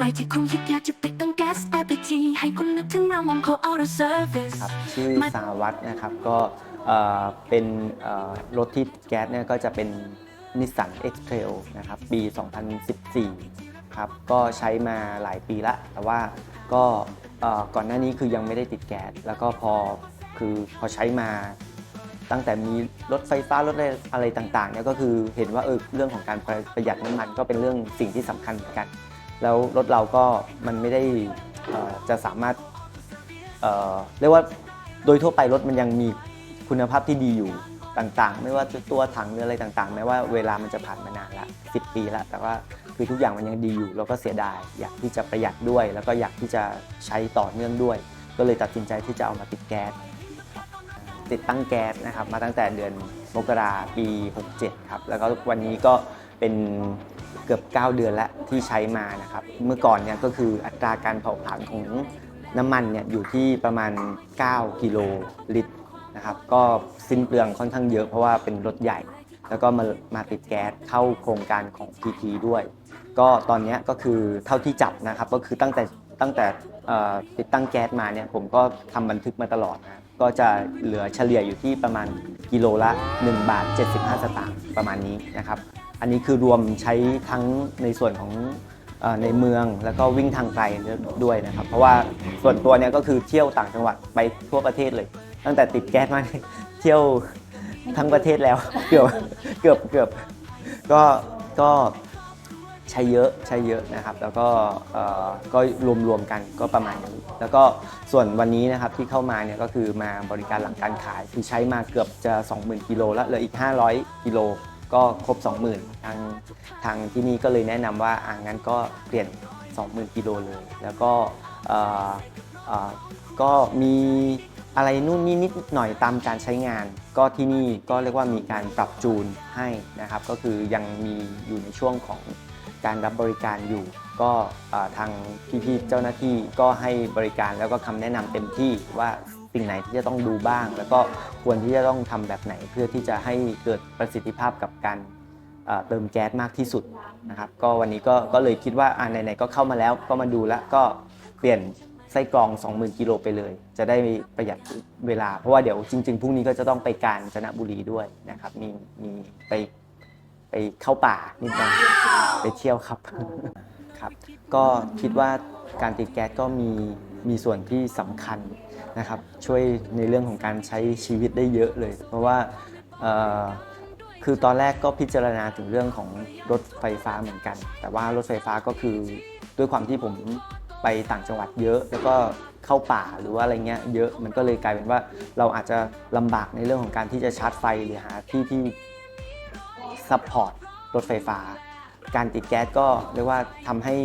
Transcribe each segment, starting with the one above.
ไหรที่คุณคิดอยากจะติดตั้งแก๊ส LPG ให้คุณนึกถึงเรามอง Call Auto Service ครับชื่อสาวัตรนะครับก็เอ่อเป็นเอ่อรถที่แก๊สเนี่ยก็จะเป็นนิสสัน X-Trail นะครับปี 2014 ครับก็ใช้มาหลายปีละแต่ว่าก็เอ่อก่อนหน้านี้คือยังไม่ได้ติดแก๊สแล้วก็พอคือพอใช้มาตั้งแต่มีรถไฟฟ้ารถอะไรอะไรต่างๆเนี่ยก็คือเห็นว่าเออเรื่องของการประหยัดน้ำมันก็เป็นเรื่องสิ่งที่สำคัญเหมือนกัน แล้วรถเราก็มันไม่ได้จะสามารถเเรียกว่าโดยทั่วไปรถมันยังมีคุณภาพที่ดีอยู่ต่างๆ ไม่ว่าตัวถังหรืออะไรต่างๆแม้ว่าเวลามันจะผ่านมานานละ10ปีล้วแต่ว่าคือทุกอย่างมันยังดีอยู่ เราก็เสียดายอยากที่จะประหยัดด้วย แล้วก็อยากที่จะใช้ต่อเนื่องด้วย ก็เลยตัดสินใจที่จะเอามาติดแก๊สติดตั้งแก๊สนะครับมาตั้งแต่เดือนมกราปี 67 ครับ แล้วก็วันนี้ก็เป็น เกือบ 9 เดือนแล้วที่ใช้มานะครับ เมื่อก่อนเนี่ยก็คืออัตราการเผาผลาญของน้ำมันเนี่ยอยู่ที่ประมาณ 9 กิโลลิตรนะครับ ก็สิ้นเปลืองค่อนข้างเยอะเพราะว่าเป็นรถใหญ่ แล้วก็มามาติดแก๊สเข้าโครงการของ PT ด้วย ก็ตอนนี้ก็คือเท่าที่จับนะครับ ก็คือตั้งแต่ตั้งแต่ติดตั้งแก๊สมาเนี่ยผมก็ทำบันทึกมาตลอดนะก็จะเหลือเฉลี่ยอยู่ที่ประมาณกิโลละ 1 บาท 75 สตางค์ประมาณนี้นะครับ อันนี้คือรวมใช้ทั้งในส่วนของในเมืองแล้วก็วิ่งทางไกลด้วยนะครับ เพราะว่าส่วนตัวเนี่ยก็คือเที่ยวต่างจังหวัดไปทั่วประเทศเลย ตั้งแต่ติดแก๊สมาเนี่ยเที่ยวทั้งประเทศแล้วเกือบเกือบเกือบก็ก็ใช้เยอะใช้เยอะนะครับ แล้วก็เอ่อก็รวมกันก็ประมาณนี้ แล้วก็ส่วนวันนี้นะครับที่เข้ามาเนี่ยก็คือมาบริการหลังการขายคือใช้มาเกือบจะ 20,000กิโลแล้วเหลืออีก 500กิโล ก็ครบ 20,000 ทางทางที่นี่ก็เลยแนะนำว่าอ่างั้นก็เปลี่ยน 20,000 กิโลเลย แล้วก็เอ่อเอ่อก็มีอะไรนู่นนี่นิดหน่อยตามการใช้งาน ก็ที่นี่ก็เรียกว่ามีการปรับจูนให้นะครับ ก็คือยังมีอยู่ในช่วงของการรับบริการอยู่ ก็เอ่อทางพี่ๆเจ้าหน้าที่ก็ให้บริการแล้วก็คำแนะนำเต็มที่ว่า สิ่งไหนที่จะต้องดูบ้าง แล้วก็ควรที่จะต้องทำแบบไหน เพื่อที่จะให้เกิดประสิทธิภาพกับการเอ่อเติมแก๊สมากที่สุดนะครับก็วันนี้ก็ก็เลยคิดว่าอ่าไหนๆก็เข้ามาแล้วก็มาดูแล้วก็เปลี่ยนไส้กรอง 20,000กิโลไปเลย จะได้ประหยัดเวลา เพราะว่าเดี๋ยวจริงๆพรุ่งนี้ก็จะต้องไปกาญจนบุรีด้วยนะครับมีมีไปไปเข้าป่านิดหน่อยไปเที่ยวครับครับ ก็คิดว่า การติดแก๊สก็มีมีส่วนที่สำคัญนะครับช่วยในเรื่องของการใช้ชีวิตได้เยอะเลย เพราะว่าคือตอนแรกก็พิจารณาถึงเรื่องของรถไฟฟ้าเหมือนกัน แต่ว่ารถไฟฟ้าก็คือด้วยความที่ผมไปต่างจังหวัดเยอะ แล้วก็เข้าป่าหรือว่าอะไรเงี้ยเยอะมันก็เลยกลายเป็นว่าเราอาจจะลำบากในเรื่องของการที่จะชาร์จไฟหรือหาที่ที่ซัพพอร์ตรถไฟฟ้า การติดแก๊สก็เรียกว่าทำให้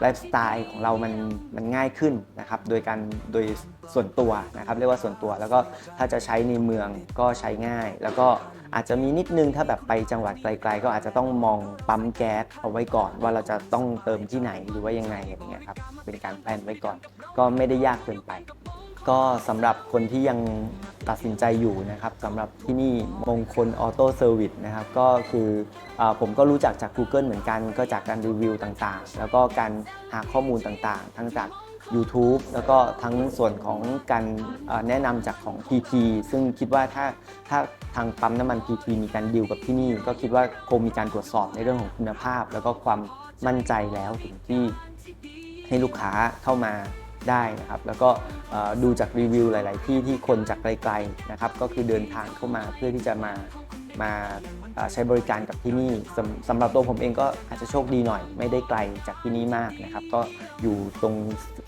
ไลฟ์สไตล์ของเรามันมันง่ายขึ้นนะครับโดยการโดยส่วนตัวนะครับเรียกว่าส่วนตัวแล้วก็ถ้าจะใช้ในเมืองก็ใช้ง่าย แล้วก็อาจจะมีนิดนึงถ้าแบบไปจังหวัดไกล ๆ ก็อาจจะต้องมองปั๊มแก๊สเอาไว้ก่อน ว่าเราจะต้องเติมที่ไหนหรือว่ายังไงอย่างเงี้ยครับเป็นการแพลนไว้ก่อน ก็ไม่ได้ยากเกินไป ก็สำหรับคนที่ยัง ตัดสินใจอยู่นะครับสำหรับที่นี่มงคลออโต้เซอร์วิสนะครับก็คืออผมก็รู้จักจาก Google เหมือนกันก็จากการรีวิวต่างๆ แล้วก็การหาข้อมูลต่างๆ ทั้งจาก YouTube แล้วก็ทั้งส่วนของการแนะนำจากของ PT ซึ่งคิดว่าถ้าถ้าทางปั๊มน้ำมัน PT มีการดีลกับที่นี่ ก็คิดว่าคงมีการตรวจสอบในเรื่องของคุณภาพ แล้วก็ความมั่นใจแล้วถึงที่ให้ลูกค้าเข้ามา ได้นะครับแล้วก็ดูจากรีวิวหลาย ๆ ที่ที่คนจากไกล ๆ นะครับ ก็คือเดินทางเข้ามาเพื่อที่จะมามาใช้บริการกับที่นี่สำสำหรับตัวผมเองก็อาจจะโชคดีหน่อย ไม่ได้ไกลจากที่นี่มากนะครับ ก็อยู่ตรง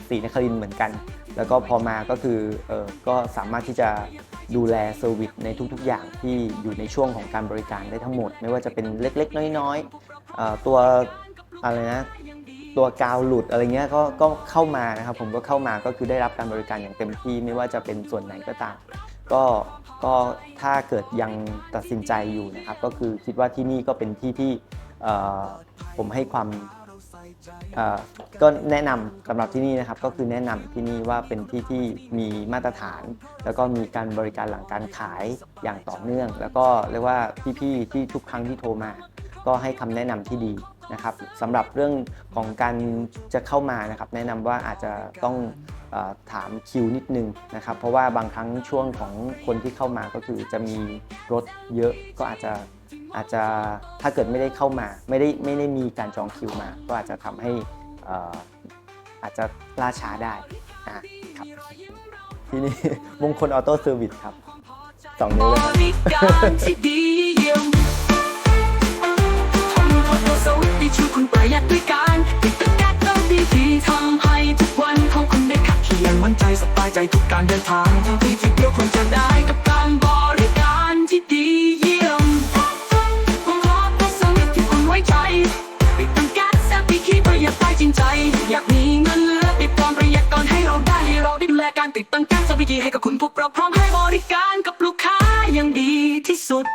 ศรีนครินเหมือนกัน แล้วก็พอมาก็คือเออก็สามารถที่จะดูแลเซอร์วิสในทุกๆ อย่างที่อยู่ในช่วงของการบริการได้ทั้งหมด ไม่ว่าจะเป็นเล็กๆ น้อยๆออตัวอะไรนะ ตัวกาวหลุดอะไรเงี้ยก็ก็เข้ามานะครับผมก็เข้ามาก็คือได้รับการบริการอย่างเต็มที่ไม่ว่าจะเป็นส่วนไหนก็ตามก็ก็ถ้าเกิดยังตัดสินใจอยู่นะครับ ก็คือคิดว่าที่นี่ก็เป็นที่ที่ผมให้ความก็แนะนำสำหรับที่นี่นะครับก็คือแนะนำที่นี่ว่าเป็นที่ที่มีมาตรฐาน แล้วก็มีการบริการหลังการขายอย่างต่อเนื่อง แล้วก็เรียกว่าพี่ๆที่ทุกครั้งที่โทรมา ก็ให้คำแนะนำที่ดี นะครับสำหรับเรื่องของการจะเข้ามานะครับแนะนำว่าอาจจะต้องอถามคิวนิดนึงนะครับ เพราะว่าบางครั้งช่วงของคนที่เข้ามาก็คือจะมีรถเยอะก็อาจจะอาจจะถ้าเกิดไม่ได้เข้ามา ไม่ได้ไม่ได้มีการจองคิวมา ก็อาจจะทำให้อาจจะล่าช้าได้อะครับทีนี้มงคลออโต้เซอร์วิสครับสองนิ้วเลย ใจทุกการเดินทางที่ที่เดียวควรจะได้กับการบริการที่ดีเยี่ยมผมรอตัวสวิตที่คุณไว้ใจปิดตั้งแก๊สแซมปีคีประหยัดไปจริงใจ อยากมีเงินเหลือติดตอนประหยัดก่อนให้เราได้ให้เราได้ดูแลการติดตั้งแก๊สแซมปีคีให้กับคุณพวกเราพร้อมให้บริการกับลูกค้าอย่างดีที่สุด